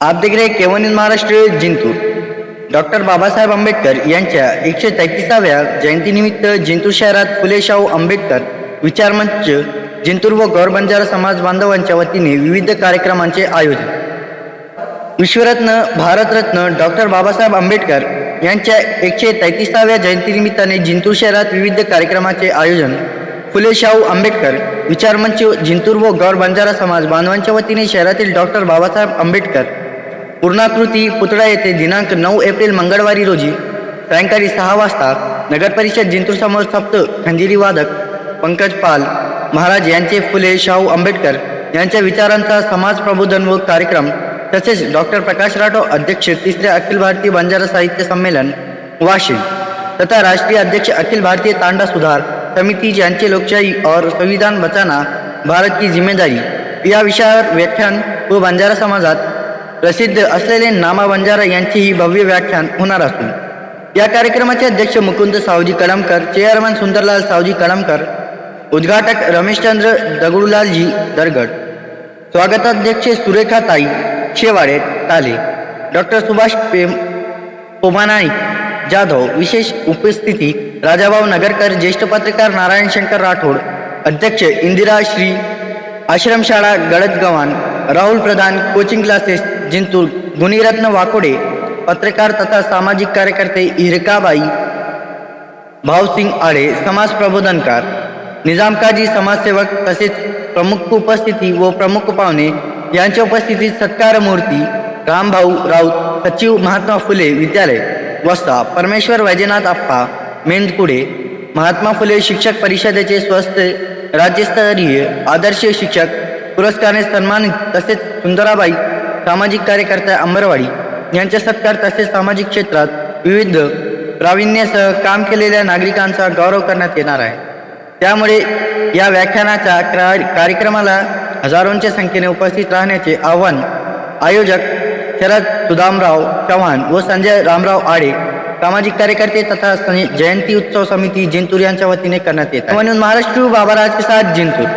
आप देख रहे केवन इन महाराष्ट्र जिंतूर। डॉक्टर बाबासाहेब आंबेडकर यांच्या एकशे तेहतीसाव्या जयंतीनिमित्त जिंतूर शहरात फुले शाहू आंबेडकर विचारमंच जिंतूर व गौर बंजारा समाज बांधवांच्या वतीने विविध कार्यक्रमांचे आयोजन. विश्वरत्न भारतरत्न डॉक्टर बाबासाहेब आंबेडकर यांच्या एकशे तेहतीसाव्या जयंतीनिमित्ताने जिंतूर शहरात विविध कार्यक्रमाचे आयोजन. फुले शाहू आंबेडकर विचारमंच जिंतूर व गौर बंजारा समाज बांधवांच्या वतीने शहरातील डॉक्टर बाबासाहेब आंबेडकर पूर्णाकृती पुतळा येथे दिनांक नऊ एप्रिल मंगळवारी रोजी सायंकाळी सहा वाजता नगरपरिषद जिंतूर समोर सप्त खंजिरी वादक पंकज पाल महाराज यांचे फुले शाहू आंबेडकर यांच्या विचारांचा समाज प्रबोधन व कार्यक्रम तसेच डॉक्टर प्रकाश राठोड अध्यक्ष तिसरे अखिल भारतीय बंजारा साहित्य संमेलन वाशिम तथा राष्ट्रीय अध्यक्ष अखिल भारतीय तांडा सुधार समिति यांचे लोकशाही और संविधान बचाना भारत की जिम्मेदारी या विषयावर व्याख्यान व बंजारा समाजात प्रसिद्ध असलेले नामा बंजारा यांचेही भव्य व्याख्यान होणार असून या कार्यक्रमाचे अध्यक्ष मुकुंद सावजी कळमकर चेअरमन सुंदरलाल सावजी कळमकर उद्घाटक रमेशचंद्र दगडूलालजी दरगड स्वागताध्यक्ष सुरेखाताई शेवाडे ताले डॉक्टर सुभाष पेम पोमानाईक जाधव विशेष उपस्थिती राजाभाऊ नगरकर ज्येष्ठ पत्रकार नारायण शंकर राठोड अध्यक्ष इंदिरा श्री आश्रमशाळा गडदगव्हाण राहुल प्रधान कोचिंग क्लासेस जिंतूर गुणीरत्न वाकोडे पत्रकार तथा सामाजिक कार्यकर्ते हिरकाबाई भावसिंग आडे समाज प्रबोधनकार निजामकाजी समाजसेवक तसेच प्रमुख उपस्थिती व प्रमुख पाहुणे यांच्या उपस्थितीत सत्कार मूर्ती रामभाऊ राऊत सचिव महात्मा फुले विद्यालय वस्ता परमेश्वर वैजनाथ आप्पा मेंदकुडे महात्मा फुले शिक्षक परिषदेचे स्वस्त राज्यस्तरीय आदर्श शिक्षक पुरस्काराने सन्मानित तसेच सुंदराबाई सामाजिक कार्यकर्त्या अंबरवाडी यांच्या सत्कार तसेच सामाजिक क्षेत्रात विविध प्रावीण्यासह काम केलेल्या नागरिकांचा गौरव करण्यात येणार आहे. त्यामुळे या व्याख्यानाच्या क्रा- कार्यक्रमाला हजारोंच्या संख्येने उपस्थित राहण्याचे आव्हान आयोजक शरद सुदामराव चव्हाण व संजय रामराव आडे सामाजिक कार्यकर्ते तथा जयंती उत्सव समिती जिंतूर यांच्या वतीने करण्यात येत म्हणून महाराष्ट्र बाबाराज के साथ जिंतूर.